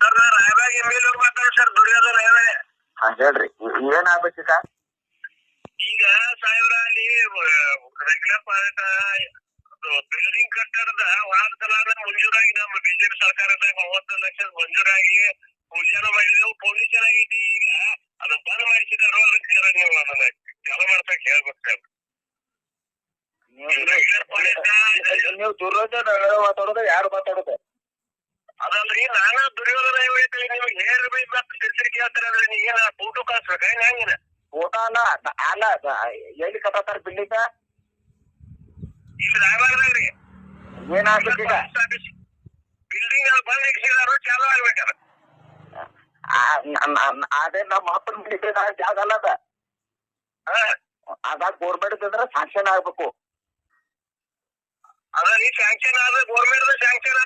Sir ನಾ Raybag M L sir Duryodhana ಹೇಳಿ. ಹಾ ಹೇಳ್ರಿ. ಏನ್ ಆಗ್ಬೇಕೀಗ ಈಗ? ಸಾಹೇಬ್ರ ಅಲ್ಲಿ ರೆಗ್ಯುಲರ್ ಪಾಯಿಂಟ್ ಬಿಲ್ಡಿಂಗ್ ಕಟ್ಟಡದ ವಾರಸಲಾದ ಮಂಜೂರಾಗಿ ನಮ್ಮ ಬಿಜೆಪಿ ಸರ್ಕಾರದಾಗ ಮೂವತ್ತು ಲಕ್ಷ ಮಂಜೂರಾಗಿ ಪೂಜಾನ ಮಾಡಿದೆವು ಪೊಲೀಸರ್ ಆಗೈತಿ ಈಗ. ಅದು ಬಂದ್ ಮಾಡಿಸಿದಾರು ಅದಕ್ಕೆ ನೀವು ಅದನ್ನ ಚಾಲು ಮಾಡ್ಸಕ್ ಹೇಳ್ಬೇಕು ಸರ್. ನೀವು ನೀವು ದುರ್ಯೋಧನ ಮಾತಾಡೋದು ಯಾರು ಮಾತಾಡೋದು? ಅದಲ್ರಿ ನಾನ ದುರ್ಯೋಧನ ಹೇಳ್ತೀನಿ ನಿಮ್ಗೆ ಹೇಳ್ಬೇಕು ಮತ್ತೆ ತಿರ್ತಿರಿ ಕೇಳ್ತಾರೆ ಅಂದ್ರೆ ನೀ ಏನ ಫೋಟೋ ಕಳ್ಸ್ಬೇಕ ಹೆಂಗಿನ? ಫೋಟೋ ಅಲ್ಲ ಎಲ್ಲಿ ಕಟ್ಟತಾರ ಬಿಲ್ಡಿಂಗ್ ಇಲ್ಲಿ ರಾಯಬಾರದಾಗ್ರಿ ಏನ್ ಬಿಲ್ಡಿಂಗ್ ಅಲ್ಲಿ ಬಂದ್ ಇಕ್ಸಿದಾರು ಚಾಲು ಆಗ್ಬೇಕಾರ ಅದೇ ನಮ್ಮ ಅಪ್ಪನ ಬಿಲ್ಡಿಂಗ್ ಜಾಗ ಅಲ್ಲ ಅದ. ಅದ ಗೋರ್ಮೆಂಟ್ ಅಂದ್ರೆ ಸಾಂಕ್ಷನ್ ಆಗ್ಬೇಕು. ಅದ ನೀ ಸ್ಯಾಂಕ್ಷನ್ ಆದ ಗೌರ್ಮೆಂಟ್ ಸ್ಯಾಂಕ್ಷನ್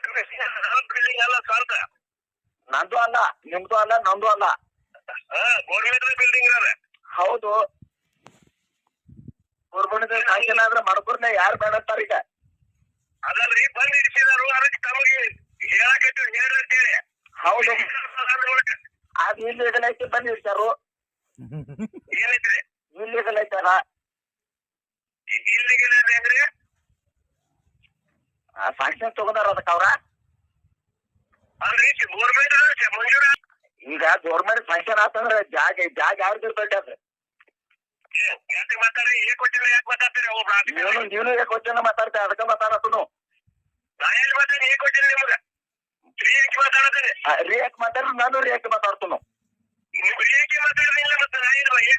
ಬಿಲ್ಡಿಂಗ್ ಅಲ್ಲ ಸ್ವಂತ ನಂದು ಅಲ್ಲ ನಿಮ್ದು ಅಲ್ಲ ನಮ್ದು ಅಲ್ಲ. ಆ ಗೌರ್ಮೆಂಟ್ ಬಿಲ್ಡಿಂಗ್ ಇರೋದ. ಹೌದು. ಗೋರ್ಮೆಂಟ್ ಸಾಂಕ್ಷನ್ ಆದ್ರೆ ಯಾರು ಬೇಡಂತಾರ ಈಗ? ಅದಲ್ರಿ ಬಂದ್ ಇಡಿಸಿದಾರು ಅದಕ್ಕೆ ತಮಗೆ ಹೇಳಕತ್ತು ಹೇಳಂತೇಳಿ ಹೌದು. ಅದ್ ಇಲ್ಲಿ ಐತಿ ಬಂದು ಇರ್ತಾರು ಏನೈತ್ರಿ? ಇಲ್ಲಿ ಐತಾರ ಇಲ್ಲಿಗೆ ಅಂದ್ರೆ? ಸಾಂಕ್ಷನ್ ತಗೊಂಡಾರ ಅದಕ್ಕೆ ಅವ್ರ? ಈಗ ಗೌರ್ಮೆಂಟ್ ಸಾಂಕ್ಷನ್ ಆತಂದ್ರೆ ಜಾಗ ಜಾಗ ಯಾರ್ದು ಒಬ್ಬ ನೀನು ನೀನು ಯಾಕೆ ಮಾತಾಡ್ತೀಯ ಅದಕ್ಕೆ ಮಾತಾಡತನು? ರಿಯಾಕ್ಟ್ ಮಾತಾಡ್ರಿ ನಾನು ರಿಯಾಕ್ಟ್ ಮಾತಾಡ್ತನು.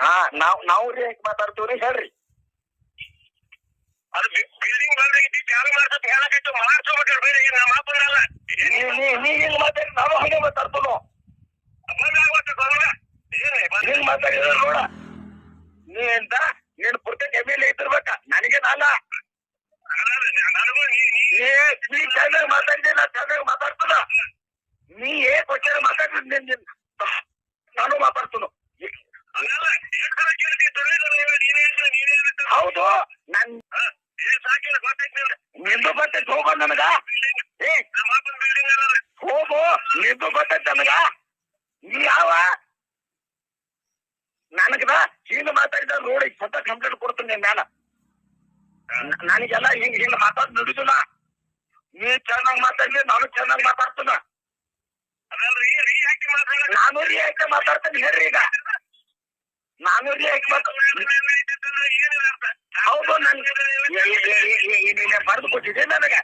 ಹಾ ನಾವು ನಾವು ರಿಯಾಕ್ಟ್ ಮಾತಾಡ್ತೀವ್ರಿ ಹೇಳ್ರಿ ಅದು ಬಿಲ್ಡಿಂಗ್ ಬಂದಾಗಿತ್ತು ಚಾಲು ಮಾಡ್ಸತ್ ಹೇಳಕತ್ತು ಮಾಡ್ಸ್ಕೋಬೇಕಾದ್ರೆ ಬೇರೆ ನಮ್ಮ ಅಪ್ಪನಲ್ಲ ನೀ ನೀ ನೀ ಹಿಂಗ್ ಮಾತಾಡಿ? ನಾನು ಹಂಗೆ ಮಾತಾಡ್ತನು? ಬಂದ್ ಆಗೋತ್ತೆ ಬರೋಣ ಏನೇ ಮಾತಾಡಿದ್ರೆ ನೋಡ. ನೀ ಎಂತ? ನೀನ್ ಪೂರ್ತಿ ಎಮ್ಮೆಲೆ ಇದ್ದಿರ್ಬೇಕ. ನನಗೂ ನೀ ನೀ ನೀ ನೀ ಚೆನ್ನಾಗಿ ಚೆನ್ನಾಗಿ ಮಾತಾಡ್ತದ ನೀ ಏ ಕ್ವಶನ್ ಮಾತಾಡ್ರಿ ನಿನ್ ನಿನ್ ನಾನು ಮಾತಾಡ್ತನು? ನೀನೇ ನೀನೇ ಹೌದು. ನನ್ ನಿಂದು. ಬರ್ತೈತೆ ಹೋಗೋ ನನಗ ಏ ನಮ್ಮ ಅಪ್ಪನ ಬಿಲ್ಡಿಂಗ್ ಅಲ್ಲ ಹೋಗು ನಿಂದು ಬರ್ತೈತೆ ನನಗ ನೀ ಯಾವ ನನಗದ ಹಿಂಗ್ ಮಾತಾಡಿದ ನೋಡಿ ಸತ ಕಂಪ್ಲೇಂಟ್ ಕೊಡ್ತೀನಿ ನಿನ್ ಮ್ಯಾಲ. ನನಗೆಲ್ಲ ಹಿಂಗ್ ಹಿಂಗ್ ಮಾತಾಡ್ ನುಡಿದಿಲ್ಲ ನೀ ಚೆನ್ನಾಗ್ ಮಾತಾಡ್ಲಿ ನಾನು ಚೆನ್ನಾಗ್ ಮಾತಾಡ್ತೀನ. ನಾನು ರಿಯಾಕ್ಟ್ ಮಾತಾಡ್ತೀನಿ ಹೇಳ್ರಿ ಈಗ. ನಾನು ಅರ್ಥ ಹೌದು ನನ್ಗೆ ಬರೆದು ಕೊಟ್ಟಿದ್ದೆ ನನಗ.